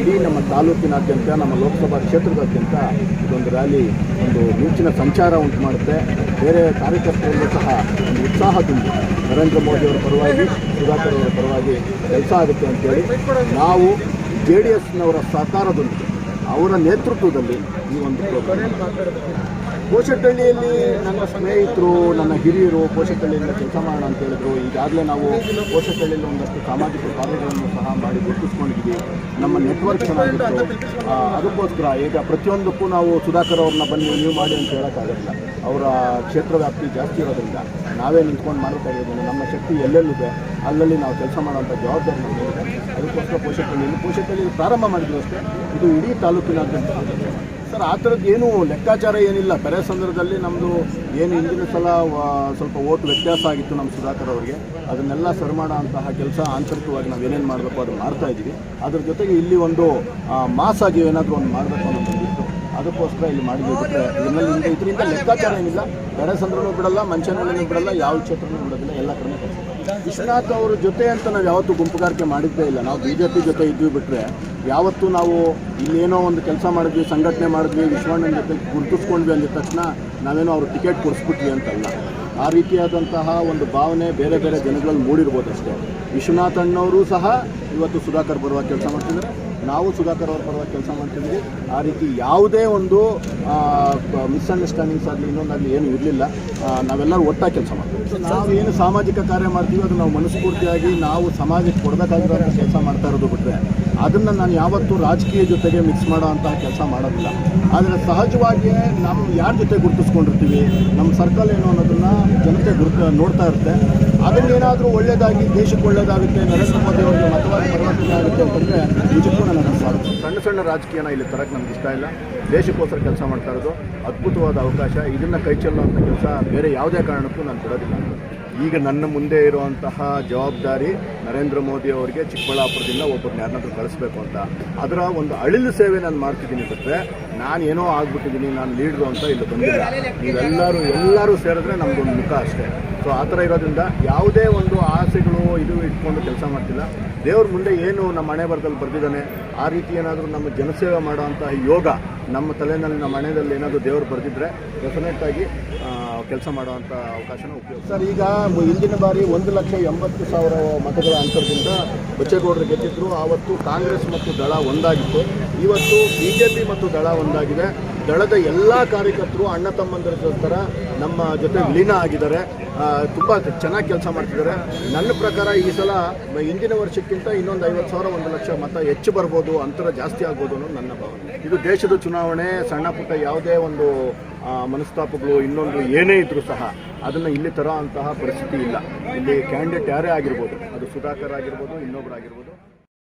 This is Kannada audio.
ಇಡೀ ನಮ್ಮ ತಾಲೂಕಿನಾದ್ಯಂತ, ನಮ್ಮ ಲೋಕಸಭಾ ಕ್ಷೇತ್ರದಾದ್ಯಂತ ಇದೊಂದು ರ್ಯಾಲಿ, ಒಂದು ಮಿಂಚಿನ ಸಂಚಾರ ಉಂಟು ಮಾಡುತ್ತೆ. ಬೇರೆ ಕಾರ್ಯಕರ್ತರಲ್ಲೂ ಸಹ ಒಂದು ಉತ್ಸಾಹ ತುಂಬಿ ನರೇಂದ್ರ ಮೋದಿಯವರ ಪರವಾಗಿ, ಸುಧಾಕರ್ ಅವರ ಪರವಾಗಿ ಕೆಲಸ ಆಗುತ್ತೆ ಅಂತೇಳಿ ನಾವು ಜೆ ಡಿ ಎಸ್ನವರ ಸಹಕಾರದೊಂದಿಗೆ, ಅವರ ನೇತೃತ್ವದಲ್ಲಿ ಈ ಒಂದು ಕೋಶಟ್ಟಳ್ಳಿಯಲ್ಲಿ ನನ್ನ ಸ್ನೇಹಿತರು, ನನ್ನ ಹಿರಿಯರು ಕೋಶಟ್ಟಳ್ಳಿಯಿಂದ ಕೆಲಸ ಮಾಡೋಣ ಅಂತ ಹೇಳಿದ್ರು. ಈಗಾಗಲೇ ನಾವು ಕೋಶಟ್ಟಳ್ಳಿಯಲ್ಲಿ ಒಂದಷ್ಟು ಸಾಮಾಜಿಕ ಕಾರ್ಯಗಳನ್ನು ಸಹ ಮಾಡಿ ಗುರುತಿಸ್ಕೊಂಡಿದ್ದೀವಿ. ನಮ್ಮ ನೆಟ್ವರ್ಕ್ ಚೆನ್ನಾಗಿತ್ತು. ಅದಕ್ಕೋಸ್ಕರ ಈಗ ಪ್ರತಿಯೊಂದಕ್ಕೂ ನಾವು ಸುಧಾಕರ್ ಅವ್ರನ್ನ ಬನ್ನಿ, ನೀವು ಮಾಡಿ ಅಂತ ಹೇಳೋಕ್ಕಾಗಲ್ಲ. ಅವರ ಕ್ಷೇತ್ರ ವ್ಯಾಪ್ತಿ ಜಾಸ್ತಿ ಇರೋದ್ರಿಂದ ನಾವೇ ನಿಂತ್ಕೊಂಡು ಮಾಡೋಕ್ಕಾಗೋದ್ರಿಂದ ನಮ್ಮ ಶಕ್ತಿ ಎಲ್ಲೆಲ್ಲಿದೆ ಅಲ್ಲಲ್ಲಿ ನಾವು ಕೆಲಸ ಮಾಡೋಂಥ ಜವಾಬ್ದಾರಿ ನಮಗೆ ಅದಕ್ಕೋಸ್ಕರ ಕೋಶಟ್ಟಳ್ಳಿಯಲ್ಲಿ ಪೋಷಕಳ್ಳಿ ಪ್ರಾರಂಭ ಮಾಡಿದ್ರು ಅಷ್ಟೇ. ಇದು ಇಡೀ ತಾಲೂಕಿನಾದ್ಯಂತ. ಸರ್, ಆ ಥರದ್ದು ಏನೂ ಲೆಕ್ಕಾಚಾರ ಏನಿಲ್ಲ. ಬೇರೆ ಸಂದರ್ಭದಲ್ಲಿ ನಮ್ಮದು ಏನು ಹಿಂದಿನ ಸಲ ಸ್ವಲ್ಪ ಓಟ್ ವ್ಯತ್ಯಾಸ ಆಗಿತ್ತು ನಮ್ಮ ಸುಧಾಕರ್ ಅವರಿಗೆ. ಅದನ್ನೆಲ್ಲ ಸರಿ ಕೆಲಸ ಆಂತರಿಕವಾಗಿ ನಾವು ಏನೇನು ಮಾಡಬೇಕು ಅದು ಮಾಡ್ತಾ ಇದ್ದೀವಿ. ಅದ್ರ ಜೊತೆಗೆ ಇಲ್ಲಿ ಒಂದು ಮಾಸ್ ಆಗಿ ಏನಾದರೂ ಒಂದು ಮಾಡಬೇಕು ಅನ್ನೋದೊಂದಿತ್ತು ಅದಕ್ಕೋಸ್ಕರ ಇಲ್ಲಿ ಮಾಡಿದ್ವಿ. ಬಿಟ್ಟರೆ ಇದರಲ್ಲಿ ಇದರಿಂದ ಲೆಕ್ಕಾಚಾರ ಏನಿಲ್ಲ. ಬೆರೆ ಸಂದರ್ಭನೂ ಬಿಡಲ್ಲ ಮನುಷ್ಯನೂ ಬಿಡಲ್ಲ, ಯಾವ ಕ್ಷೇತ್ರನೂ ಬಿಡೋದಿಲ್ಲ. ಎಲ್ಲ ಕಡೆ ಕೆಲಸ ವಿಶ್ವನಾಥ್ ಅವ್ರ ಜೊತೆ ಅಂತ ನಾವು ಯಾವತ್ತೂ ಗುಂಪುಗಾರಿಕೆ ಮಾಡಿದ್ದೇ ಇಲ್ಲ. ನಾವು ಬಿ ಜೆ ಪಿ ಜೊತೆ ಇದ್ವಿ ಬಿಟ್ಟರೆ ಯಾವತ್ತೂ ನಾವು ಇಲ್ಲೇನೋ ಒಂದು ಕೆಲಸ ಮಾಡಿದ್ವಿ, ಸಂಘಟನೆ ಮಾಡಿದ್ವಿ, ವಿಶ್ವಣ್ಣನ ಜೊತೆ ಗುರುತಿಸ್ಕೊಂಡ್ವಿ ಅಂದ ತಕ್ಷಣ ನಾವೇನೋ ಅವ್ರ ಟಿಕೆಟ್ ಕೊಡಿಸ್ಬಿಟ್ವಿ ಅಂತಲ್ಲ. ಆ ರೀತಿಯಾದಂತಹ ಒಂದು ಭಾವನೆ ಬೇರೆ ಬೇರೆ ಜನಗಳಲ್ಲಿ ಮೂಡಿರ್ಬೋದು ಅಷ್ಟೇ ವಿಶ್ವನಾಥ್ ಅಣ್ಣವರು ಸಹ ಇವತ್ತು ಸುಧಾಕರ್ ಬರುವ ಕೆಲಸ ಮಾಡ್ತಿದ್ದಾರೆ ನಾವು ಸುಧಾಕರ್ ಅವ್ರ ಪರವಾಗಿ ಕೆಲಸ ಮಾಡ್ತಿದ್ವಿ. ಆ ರೀತಿ ಯಾವುದೇ ಒಂದು ಮಿಸ್ಅಂಡರ್ಸ್ಟ್ಯಾಂಡಿಂಗ್ಸ್ ಆಗಲಿ ಇನ್ನೊಂದಾಗಲಿ ಏನು ಇರಲಿಲ್ಲ. ನಾವೆಲ್ಲರೂ ಒಟ್ಟಾಗಿ ಕೆಲಸ ಮಾಡ್ತೀವಿ. ನಾವು ಏನು ಸಾಮಾಜಿಕ ಕಾರ್ಯ ಮಾಡ್ತೀವಿ ಅದು ನಾವು ಮನಸ್ಫೂರ್ತಿಯಾಗಿ ನಾವು ಸಮಾಜಕ್ಕೆ ಕೊಡಬೇಕಾಗಿರೋ ಕೆಲಸ ಮಾಡ್ತಾ ಇರೋದು ಬಿಟ್ಟರೆ ಅದನ್ನು ನಾನು ಯಾವತ್ತೂ ರಾಜಕೀಯ ಜೊತೆಗೆ ಮಿಕ್ಸ್ ಮಾಡೋ ಅಂತಹ ಕೆಲಸ ಮಾಡೋದಿಲ್ಲ. ಆದರೆ ಸಹಜವಾಗಿಯೇ ನಮ್ಮ ಯಾರ ಜೊತೆ ಗುರುತಿಸ್ಕೊಂಡಿರ್ತೀವಿ ನಮ್ಮ ಸರ್ಕಲ್ ಏನು ಅನ್ನೋದನ್ನು ಜನತೆ ಗುರುತ, ನೋಡ್ತಾ ಇರುತ್ತೆ. ಅದನ್ನೇನಾದರೂ ಒಳ್ಳೆಯದಾಗಿ ದೇಶಕ್ಕೆ ಒಳ್ಳೆಯದಾಗುತ್ತೆ ನರೇಂದ್ರ ಮೋದಿ ಅವರಿಗೆ ಮತವಾಗಿ ಪರಿವರ್ತನೆ ಆಗುತ್ತೆ ಅಂತಂದರೆ ನಿಜಕ್ಕೂ ನನಗೆ ಸಾಧ್ಯ ಸಣ್ಣ ಸಣ್ಣ ರಾಜಕೀಯನ ಇಲ್ಲಿ ತರಕ್ಕೆ ನಮ್ಗೆ ಇಷ್ಟ ಇಲ್ಲ. ದೇಶಕ್ಕೋಸ್ಕರ ಕೆಲಸ ಮಾಡ್ತಾ ಇರೋದು ಅದ್ಭುತವಾದ ಅವಕಾಶ. ಇದನ್ನು ಕೈ ಚೆಲ್ಲುವಂಥ ಕೆಲಸ ಬೇರೆ ಯಾವುದೇ ಕಾರಣಕ್ಕೂ ನಾನು ಬಿಡೋದಿಲ್ಲ ಈಗ ನನ್ನ ಮುಂದೆ ಇರುವಂತಹ ಜವಾಬ್ದಾರಿ ನರೇಂದ್ರ ಮೋದಿ ಅವರಿಗೆ ಚಿಕ್ಕಬಳ್ಳಾಪುರದಿಂದ ಒಬ್ಬರನ್ನ ಯಾರನ್ನಾದ್ರೂ ಕಳಿಸ್ಬೇಕು ಅಂತ. ಅದರ ಒಂದು ಅಳಿಲು ಸೇವೆ ನಾನು ಮಾಡ್ತಿದ್ದೀನಿ ಬಿಟ್ಟರೆ ನಾನು ಏನೋ ಆಗ್ಬಿಟ್ಟಿದ್ದೀನಿ, ನಾನು ಲೀಡ್ರು ಅಂತ ಇಲ್ಲಿ ಬಂದಿಲ್ಲ. ನೀವೆಲ್ಲರೂ, ಎಲ್ಲರೂ ಸೇರಿದ್ರೆ ನಮಗೊಂದು ಮುಖ ಅಷ್ಟೇ. ಸೊ ಆ ಥರ ಇರೋದ್ರಿಂದ ಯಾವುದೇ ಒಂದು ಆಸೆಗಳು ಇದು ಇಟ್ಕೊಂಡು ಕೆಲಸ ಮಾಡ್ತಿಲ್ಲ. ದೇವ್ರ ಮುಂದೆ ಏನು ನಮ್ಮ ಹಣೆ ಬರದಲ್ಲಿ ಬರೆದಿದ್ದಾನೆ, ಆ ರೀತಿ ಏನಾದರೂ ನಮ್ಮ ಜನಸೇವೆ ಮಾಡೋವಂತಹ ಯೋಗ ನಮ್ಮ ತಲೆಯಲ್ಲಿ ನಮ್ಮ ಹಣೆಯಲ್ಲಿ ಏನಾದರೂ ದೇವರು ಬರೆದಿದ್ರೆ ಡೆಫಿನೆಟ್ಟಾಗಿ ಕೆಲಸ ಮಾಡುವಂಥ ಅವಕಾಶನ ಉಪಯೋಗ. ಸರ್ ಈಗ ಹಿಂದಿನ ಬಾರಿ ಒಂದು ಲಕ್ಷ ಎಂಬತ್ತು ಸಾವಿರ ಮತಗಳ ಅಂತರದಿಂದ ಬಚ್ಚೇಗೌಡರು ಗೆದ್ದಿದ್ರು. ಆವತ್ತು ಕಾಂಗ್ರೆಸ್ ಮತ್ತು ದಳ ಒಂದಾಗಿತ್ತು. ಇವತ್ತು ಬಿ ಜೆ ಪಿ ಮತ್ತು ದಳ ಒಂದಾಗಿದೆ. ದಳದ ಎಲ್ಲ ಕಾರ್ಯಕರ್ತರು, ಅಣ್ಣ ತಮ್ಮಂದಿರ ಥರ ನಮ್ಮ ಜೊತೆ ವಿಲೀನ ಆಗಿದ್ದಾರೆ. ತುಂಬ ಚೆನ್ನಾಗಿ ಕೆಲಸ ಮಾಡ್ತಿದ್ದಾರೆ. ನನ್ನ ಪ್ರಕಾರ ಈ ಸಲ ಹಿಂದಿನ ವರ್ಷಕ್ಕಿಂತ ಇನ್ನೊಂದು ಐವತ್ತು ಸಾವಿರ, ಒಂದು ಲಕ್ಷ ಮತ ಹೆಚ್ಚು ಬರ್ಬೋದು, ಅಂತರ ಜಾಸ್ತಿ ಆಗ್ಬೋದು ಅನ್ನೋದು ನನ್ನ ಭಾವನೆ. ಇದು ದೇಶದ ಚುನಾವಣೆ, ಸಣ್ಣ ಪುಟ್ಟ ಯಾವುದೇ ಒಂದು ಮನಸ್ತಾಪಗಳು, ಇನ್ನೊಂದು ಏನೇ ಇದ್ರೂ ಸಹ ಅದನ್ನು ಇಲ್ಲಿ ತರೋ ಅಂತಹ ಪರಿಸ್ಥಿತಿ ಇಲ್ಲ. ಇಲ್ಲಿ ಕ್ಯಾಂಡಿಡೇಟ್ ಯಾರೇ ಆಗಿರ್ಬೋದು ಅದು ಸುಧಾಕರ್ ಆಗಿರ್ಬೋದು ಇನ್ನೊಬ್ಬರಾಗಿರ್ಬೋದು